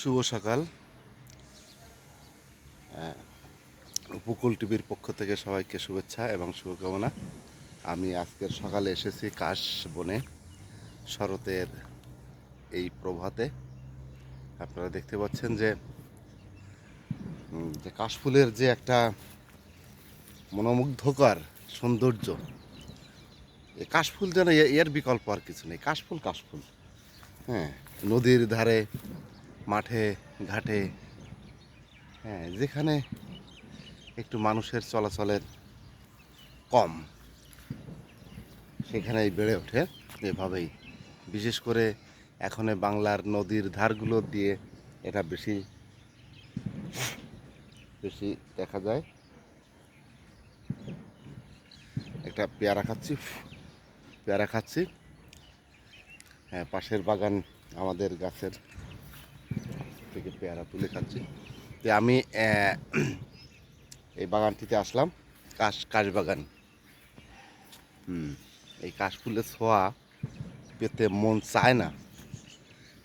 শুভ সকাল। উপকূল টিভির পক্ষ থেকে সবাইকে শুভেচ্ছা এবং শুভকামনা। আমি আজকের সকালে এসেছি কাশ বনে, শরতের এই প্রভাতে। আপনারা দেখতে পাচ্ছেন যে যে কাশফুলের যে একটা মনোমুগ্ধকর সৌন্দর্য এই কাশফুল যেন এর বিকল্প আর কিছু নেই। কাশফুল কাশফুল। হ্যাঁ নদীর ধারে মাঠে, ঘাটে হ্যাঁ যেখানে একটু মানুষের চলাচলের কম, সেখানেই বেড়ে ওঠে। এভাবেই, বিশেষ করে এখন বাংলার নদীর ধারগুলো দিয়ে এটা বেশি বেশি দেখা যায়। একটা পেয়ারা খাচ্ছি পেয়ারা খাচ্ছি। হ্যাঁ পাশের বাগান আমাদের গাছের থেকে পেয়ারা তুলে খাচ্ছি তো আমি এই বাগানটিতে আসলাম, কাশ কাশ বাগান হুম, এই কাশফুলের ছোঁয়া পেতে মন চায় না।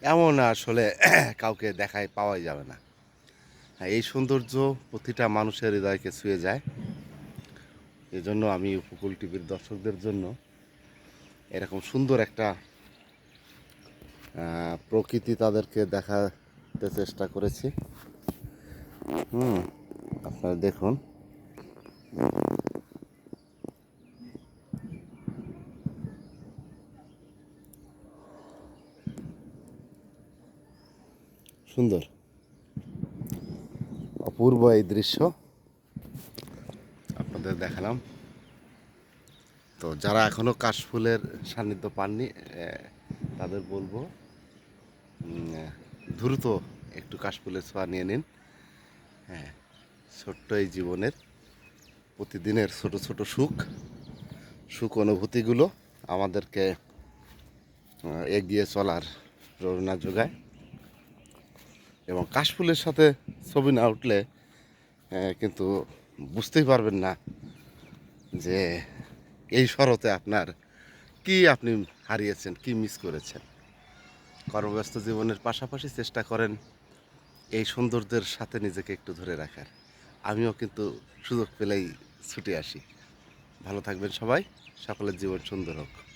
এমন আসলে কাউকে দেখায় পাওয়াই যাবে না। হ্যাঁ এই সৌন্দর্য প্রতিটা মানুষের হৃদয়কে ছুঁয়ে যায়। এজন্য আমি উপকূল টিভির দর্শকদের জন্য এরকম সুন্দর একটা প্রকৃতি তাদেরকে দেখাতে চেষ্টা করেছি। হুম, আপনারা দেখুন। সুন্দর। অপূর্ব এই দৃশ্য। আপনাদের দেখালাম। তো যারা এখনও কাশফুলের সান্নিধ্য পাননি তাদের বলব দ্রুত একটু কাশফুলের ছোঁয়া নিয়ে নিন। হ্যাঁ ছোট্ট এই জীবনের, প্রতিদিনের ছোট ছোট সুখ সুখ অনুভূতিগুলো আমাদেরকে এগিয়ে চলার প্রেরণা যোগায়। এবং কাশফুলের সাথে ছবি না উঠলে কিন্তু বুঝতেই পারবেন না যে এই শরতে আপনার কি আপনি হারিয়েছেন, কি মিস করেছেন। কর্মব্যস্ত জীবনের পাশাপাশি চেষ্টা করেন এই সৌন্দর্যের সাথে নিজেকে একটু ধরে রাখার। আমিও কিন্তু সুযোগ পেলেই ছুটে আসি। ভালো থাকবেন সবাই, সকলের জীবন সুন্দর হোক।